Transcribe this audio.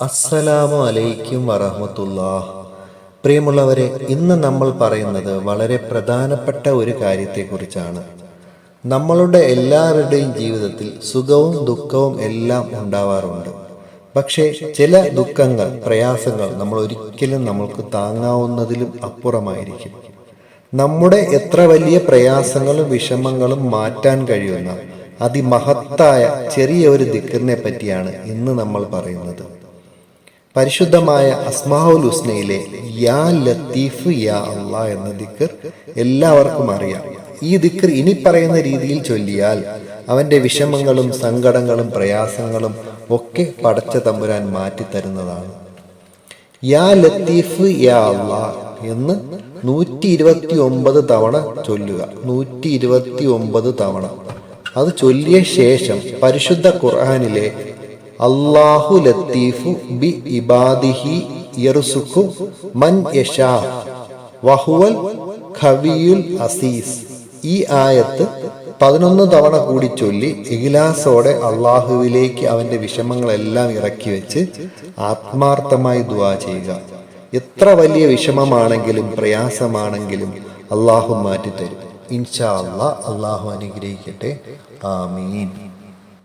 അസ്സലാമു അലൈക്കും വറഹമത്തുല്ലാ പ്രിയമുള്ളവരെ ഇന്ന് നമ്മൾ പറയുന്നത് വളരെ പ്രധാനപ്പെട്ട ഒരു കാര്യത്തെക്കുറിച്ചാണ്. നമ്മളുടെ എല്ലാവരുടെയും ജീവിതത്തിൽ സുഖവും ദുഃഖവും എല്ലാം ഉണ്ടാവാറുണ്ട്. പക്ഷേ ചില ദുഃഖങ്ങൾ പ്രയാസങ്ങൾ നമ്മൾ ഒരിക്കലും നമ്മൾക്ക് താങ്ങാവുന്നതിലും അപ്പുറമായിരിക്കും. നമ്മുടെ എത്ര വലിയ പ്രയാസങ്ങളും വിഷമങ്ങളും മാറ്റാൻ കഴിയുന്ന അതിമഹത്തായ ചെറിയ ഒരു ദിക്കറിനെ പറ്റിയാണ് ഇന്ന് നമ്മൾ പറയുന്നത്. പരിശുദ്ധമായ അസ്മാഉൽ ഹുസ്നയിലെ യാ ലത്തീഫ് യാ അള്ളാ എന്ന ദിക്കർ എല്ലാവർക്കും അറിയാം. ഈ ദിക്കർ ഇനി പറയുന്ന രീതിയിൽ ചൊല്ലിയാൽ അവന്റെ വിഷമങ്ങളും സങ്കടങ്ങളും പ്രയാസങ്ങളും ഒക്കെ പടച്ച തമ്പുരാൻ മാറ്റിത്തരുന്നതാണ്. യാ ലത്തീഫ് യാ അള്ളാ എന്ന് നൂറ്റി ഇരുപത്തി ഒമ്പത് തവണ ചൊല്ലുക. നൂറ്റി ഇരുപത്തി ഒമ്പത് തവണ. അത് ചൊല്ലിയ ശേഷം പരിശുദ്ധ ഖുർആനിലെ അള്ളാഹു ലത്തീഫു ബി ഇബാദിഹി യർസുഖു മൻ യശാ. വഹുവൽ ഖവിയുൽ അസീസ്. ഈ ആയത്ത് പതിനൊന്ന് തവണ കൂടി ചൊല്ലി ഇഖ്ലാസോടെ അള്ളാഹുവിലേക്ക് അവന്റെ വിഷമങ്ങളെല്ലാം ഇറക്കി വെച്ച് ആത്മാർത്ഥമായി ദുവാ ചെയ്യുക. എത്ര വലിയ വിഷമമാണെങ്കിലും പ്രയാസമാണെങ്കിലും അള്ളാഹു മാറ്റിത്തരും. ഇൻഷാ അള്ളാഹ് അള്ളാഹു അനുഗ്രഹിക്കട്ടെ. ആമീൻ.